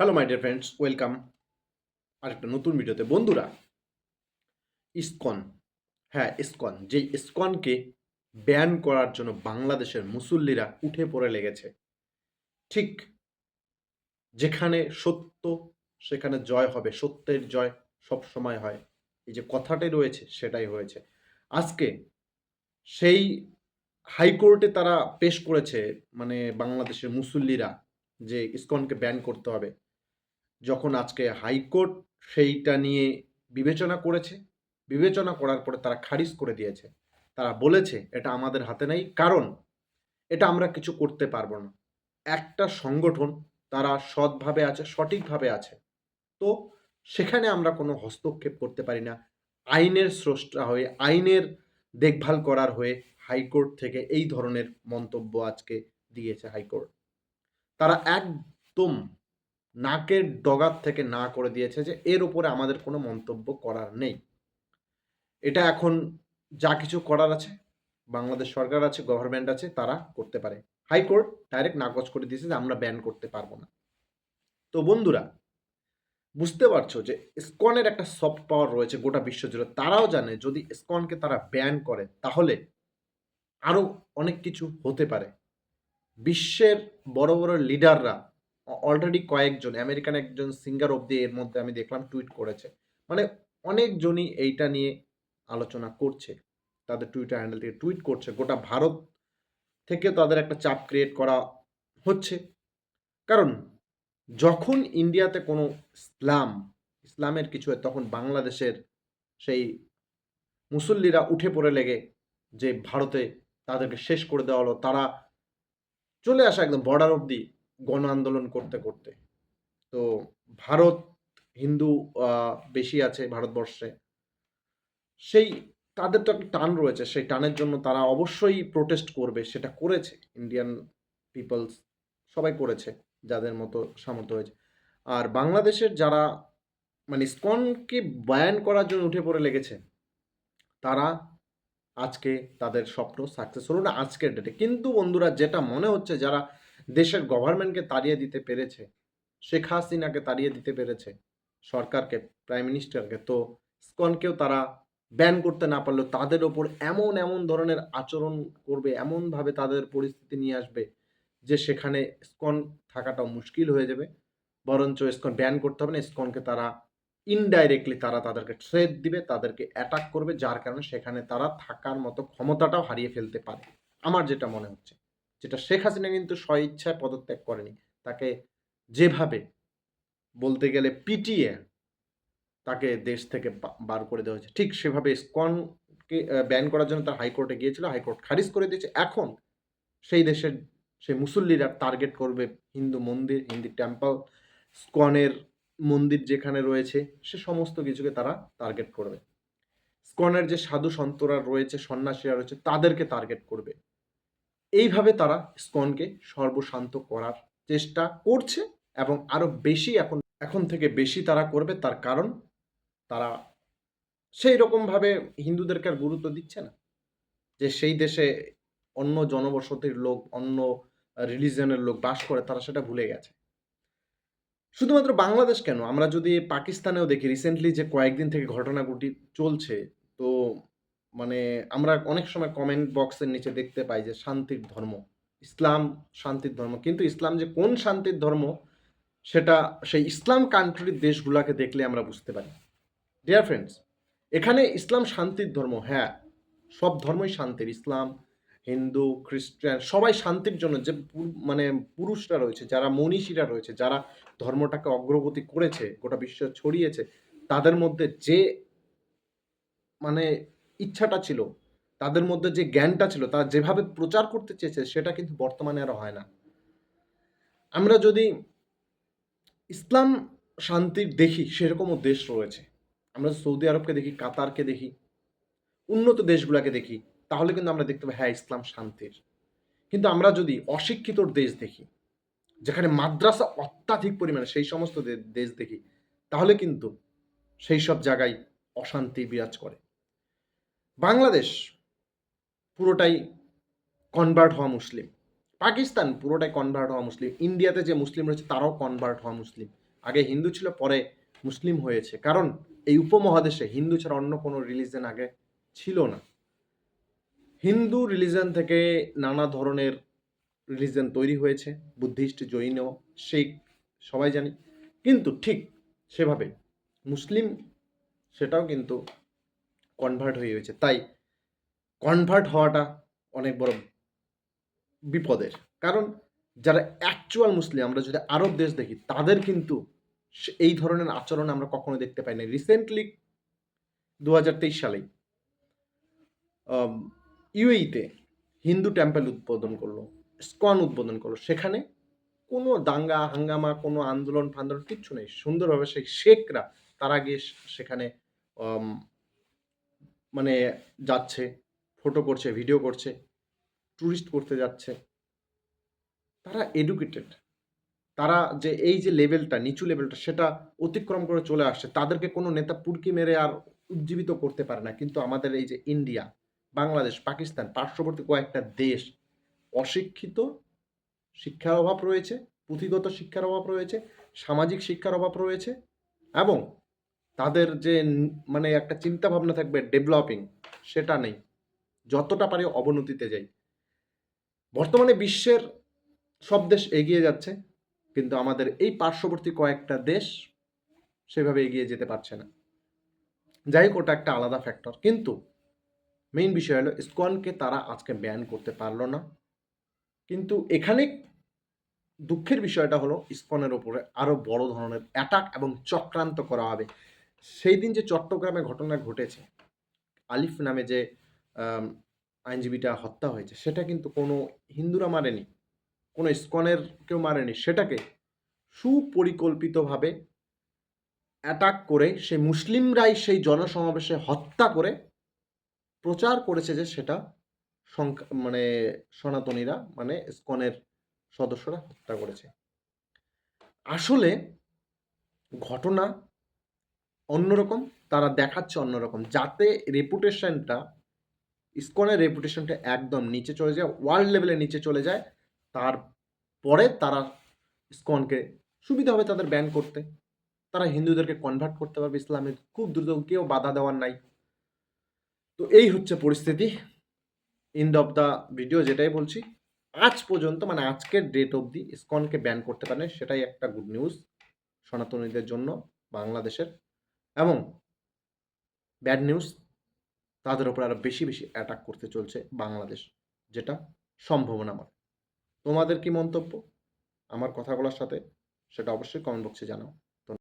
Hello my dear friends welcome আরেকটা নতুন ভিডিওতে বন্ধুরা, ইসকন হ্যাঁ ইসকন যে ইসকনকে ব্যান করার জন্য বাংলাদেশের মুসল্লিরা উঠে পড়ে লেগেছে। ঠিক যেখানে সত্য, সেখানে জয় হবে, সত্যের জয় সব সময় হয়। এই যে কথাটাই রয়েছে, সেটাই হয়েছে। আজকে সেই হাইকোর্টে তারা পেশ করেছে মানে বাংলাদেশের মুসল্লিরা যে ইসকনকে ব্যান করতে হবে। যখন আজকে হাইকোর্ট সেইটা নিয়ে বিবেচনা করেছে, বিবেচনা করার পরে তারা খারিজ করে দিয়েছে। তারা বলেছে, এটা আমাদের হাতে নেই, কারণ এটা আমরা কিছু করতে পারব না। একটা সংগঠন তারা সৎভাবে আছে, সঠিকভাবে আছে। তো সেখানে আমরা কোনো হস্তক্ষেপ করতে পারি না। আইনের স্রষ্টা হয়ে, আইনের দেখভাল করার হয়ে হাইকোর্ট থেকে এই ধরনের মন্তব্য আজকে দিয়েছে হাইকোর্ট। তারা একদম নাকের ডগার থেকে না করে দিয়েছে যে এর উপরে আমাদের কোনো মন্তব্য করার নেই। এটা এখন যা কিছু করার আছে, বাংলাদেশ সরকার আছে গভর্নমেন্ট আছে, তারা করতে পারে। হাইকোর্ট ডাইরেক্ট নাকচ করে দিয়েছে যে আমরা ব্যান করতে পারব না। তো বন্ধুরা, বুঝতে পারছ যে ইসকনের একটা সফট পাওয়ার রয়েছে গোটা বিশ্ব জুড়ে। তারাও জানে যদি ইসকনকে তারা ব্যান করে, তাহলে আরও অনেক কিছু হতে পারে। বিশ্বের বড় বড় লিডাররা অলরেডি কয়েকজন, আমেরিকান একজন সিঙ্গার অব্দি এর মধ্যে আমি দেখলাম টুইট করেছে। মানে অনেকজনই এইটা নিয়ে আলোচনা করছে, তাদের টুইটার হ্যান্ডেল থেকে টুইট করছে। গোটা ভারত থেকে তাদের একটা চাপ ক্রিয়েট করা হচ্ছে। কারণ যখন ইন্ডিয়াতে কোনো ইসলাম, ইসলামের কিছু হয়, তখন বাংলাদেশের সেই মুসল্লিরা উঠে পড়ে লেগে যে ভারতে তাদেরকে শেষ করে দেওয়া হলো, তারা চলে আসা একদম বর্ডার অবধি গণ আন্দোলন করতে করতে। তো ভারত হিন্দু বেশি আছে ভারতবর্ষে। সেই তাদের তো একটা টান রয়েছে, সেই টানের জন্য তারা অবশ্যই প্রোটেস্ট করবে, সেটা করেছে। ইন্ডিয়ান পিপলস সবাই করেছে, যাদের মতো সামর্থ্য হয়েছে। আর বাংলাদেশের যারা মানে স্কনকে ব্যান করার জন্য উঠে পড়ে লেগেছে, তারা আজকে তাদের স্বপ্ন সাকসেস হলো না আজকের ডেটে কিন্তু বন্ধুরা, যেটা মনে হচ্ছে, যারা দেশের গভর্নমেন্টকে তাড়িয়ে দিতে পেরেছে, শেখ হাসিনাকে তাড়িয়ে দিতে পেরেছে, সরকারকে প্রাইম মিনিস্টারকে তো স্কনকেও তারা ব্যান করতে না পারলেও তাদের ওপর এমন এমন ধরনের আচরণ করবে, এমনভাবে তাদের পরিস্থিতি নিয়ে আসবে যে সেখানে স্কন থাকাটাও মুশকিল হয়ে যাবে। বরঞ্চ স্কন ব্যান করতে হবে না স্কনকে তারা ইনডাইরেক্টলি তারা তাদেরকে থ্রেট দিবে, তাদেরকে অ্যাটাক করবে, যার কারণে সেখানে তারা থাকার মতো ক্ষমতাটাও হারিয়ে ফেলতে পারে। আমার যেটা মনে হচ্ছে। যেটা শেখ হাসিনা কিন্তু স্বইচ্ছায় পদত্যাগ করেনি। তাকে যেভাবে বলতে গেলে পিটিয়ে তাকে দেশ থেকে বার করে দেওয়া হয়েছে, ঠিক সেভাবে স্কনকে ব্যান করার জন্য তার হাইকোর্টে গিয়েছিল, হাইকোর্ট খারিজ করে দিয়েছে। এখন সেই দেশের, সেই মুসল্লিরা টার্গেট করবে হিন্দু মন্দির, হিন্দু টেম্পল স্কনের মন্দির যেখানে রয়েছে, সে সমস্ত কিছুকে তারা টার্গেট করবে। স্কনের যে সাধু সন্তরা রয়েছে, সন্ন্যাসীরা রয়েছে, তাদেরকে টার্গেট করবে। এইভাবে তারা স্কনকে সর্বশান্ত করার চেষ্টা করছে এবং আরও বেশি এখন এখন থেকে বেশি তারা করবে তার কারণ তারা সেই রকমভাবে হিন্দুদেরকে আর গুরুত্ব দিচ্ছে না। যে সেই দেশে অন্য জনবসতির লোক, অন্য রিলিজনের লোক বাস করে তারা সেটা ভুলে গেছে। শুধুমাত্র বাংলাদেশ কেন? আমরা যদি পাকিস্তানেও দেখি, রিসেন্টলি যে কয়েকদিন থেকে ঘটনাগুটি চলছে, তো মানে আমরা অনেক সময় কমেন্ট বক্সের নিচে দেখতে পাই যে শান্তির ধর্ম। ইসলাম শান্তির ধর্ম। কিন্তু ইসলাম যে কোন শান্তির ধর্ম, সেটা সেই ইসলাম কান্ট্রির দেশগুলোকে দেখলে আমরা বুঝতে পারি। ডিয়ার ফ্রেন্ডস এখানে ইসলাম শান্তির ধর্ম হ্যাঁ সব ধর্মই শান্তির। ইসলাম, হিন্দু, খ্রিস্টান, সবাই শান্তির জন্য যে মানে পুরুষরা রয়েছে, যারা মনীষীরা রয়েছে, যারা ধর্মটাকে অগ্রগতি করেছে, গোটা বিশ্ব ছড়িয়েছে, তাদের মধ্যে যে মানে ইচ্ছাটা ছিল, তাদের মধ্যে যে জ্ঞানটা ছিল, তারা যেভাবে প্রচার করতে চেয়েছে, সেটা কিন্তু বর্তমানে আর হয় না। আমরা যদি ইসলাম শান্তির দেখি, সেরকমও দেশ রয়েছে। আমরা সৌদি আরবকে দেখি, কাতারকে দেখি, উন্নত দেশগুলোকে দেখি, তাহলে কিন্তু আমরা দেখতে পাই হ্যাঁ ইসলাম শান্তির। কিন্তু আমরা যদি অশিক্ষিত দেশ দেখি, যেখানে মাদ্রাসা অত্যাধিক পরিমাণে, সেই সমস্ত দেশ দেখি, তাহলে কিন্তু সেই সব জায়গায় অশান্তি বিরাজ করে। বাংলাদেশ পুরোটাই কনভার্ট হওয়া মুসলিম। পাকিস্তান পুরোটাই কনভার্ট হওয়া মুসলিম। ইন্ডিয়াতে যে মুসলিম রয়েছে, তারাও কনভার্ট হওয়া মুসলিম। আগে হিন্দু ছিল, পরে মুসলিম হয়েছে। কারণ এই উপমহাদেশে হিন্দু ছাড়া অন্য কোনো রিলিজন আগে ছিল না। হিন্দু রিলিজন থেকে নানা ধরনের রিলিজন তৈরি হয়েছে। বুদ্ধিস্ট, জৈন, শিখ, সবাই জানি। কিন্তু ঠিক সেভাবে মুসলিম, সেটাও কিন্তু কনভার্ট হয়ে গেছে। তাই কনভার্ট হওয়াটা অনেক বড় বিপদের। কারণ যারা অ্যাকচুয়াল মুসলিম, আমরা যদি আরব দেশ দেখি, তাদের কিন্তু এই ধরনের আচরণ আমরা কখনো দেখতে পাই না রিসেন্টলি দু হাজার তেইশ সালেই ইউএইতে হিন্দু টেম্পল উদ্বোধন করল স্কন উদ্বোধন করল। সেখানে কোনো দাঙ্গা, হাঙ্গামা, কোনো আন্দোলন ফান্দোলন কিচ্ছু নেই। সুন্দরভাবে সেই শেখরা, তারা গিয়ে সেখানে মানে যাচ্ছে ফটো করছে ভিডিও করছে ট্যুরিস্ট করতে যাচ্ছে। তারা এডুকেটেড তারা যে এই যে লেভেলটা নিচু লেভেলটা সেটা অতিক্রম করে চলে আসছে। তাদেরকে কোনো নেতা পুরকি মেরে আর উজ্জীবিত করতে পারে না। কিন্তু আমাদের এই যে ইন্ডিয়া বাংলাদেশ পাকিস্তান পার্শ্ববর্তী কয়েকটা দেশ, অশিক্ষিত শিক্ষার অভাব রয়েছে, পুঁথিগত শিক্ষার অভাব রয়েছে, সামাজিক শিক্ষার অভাব রয়েছে এবং তাদের যে মানে একটা চিন্তা ভাবনা থাকবে ডেভেলপিং, সেটা নেই। যতটা পারে অবনতিতে যাই। বর্তমানে বিশ্বের সব দেশ এগিয়ে যাচ্ছে, কিন্তু আমাদের এই পার্শ্ববর্তী কয়েকটা দেশ সেভাবে এগিয়ে যেতে পারছে না। যাই হোক, ওটা একটা আলাদা ফ্যাক্টর কিন্তু মেইন বিষয় হলো, ইসকনকে তারা আজকে ব্যান করতে পারল না। কিন্তু এখানে দুঃখের বিষয়টা হলো, ইসকনের ওপরে আরও বড় ধরনের অ্যাটাক এবং চক্রান্ত করা হবে। সেই দিন যে চট্টগ্রামে ঘটনা ঘটেছে, আলিফ নামে যে আইনজীবীটা হত্যা হয়েছে, সেটা কিন্তু কোনো হিন্দুরা মারেনি কোনো ইসকনের কেউ মারেনি সেটাকে সুপরিকল্পিতভাবে অ্যাটাক করে সেই মুসলিমরাই সেই জনসমাবেশে হত্যা করে প্রচার করেছে যে সেটা মানে সনাতনীরা মানে ইসকনের সদস্যরা হত্যা করেছে। আসলে ঘটনা অন্যরকম, তারা দেখাচ্ছে অন্যরকম, যাতে রেপুটেশনটা ইসকনের রেপুটেশনটা একদম নিচে চলে যায় ওয়ার্ল্ড লেভেলে নিচে চলে যায়, তারপরে তারা ইসকনকে সুবিধা হবে তাদের ব্যান করতে। তারা হিন্দুদেরকে কনভার্ট করতে পারবে ইসলামে খুব দ্রুত, কেউ বাধা দেওয়ার নাই। তো এই হচ্ছে পরিস্থিতি এন্ড অফ দ্য ভিডিও যেটাই বলছি। আজ পর্যন্ত মানে আজকের ডেট অবধি ইসকনকে ব্যান করতে পারেন, সেটাই একটা গুড নিউজ সনাতনীদের জন্য, বাংলাদেশের। এবং ব্যাড নিউজ তাদের উপর আরও বেশি বেশি অ্যাটাক করতে চলছে বাংলাদেশ, যেটা সম্ভাবনা আমার তোমাদের কি মন্তব্য? আমার কথা বলার সাথে সেটা অবশ্যই কমেন্ট বক্সে জানাও।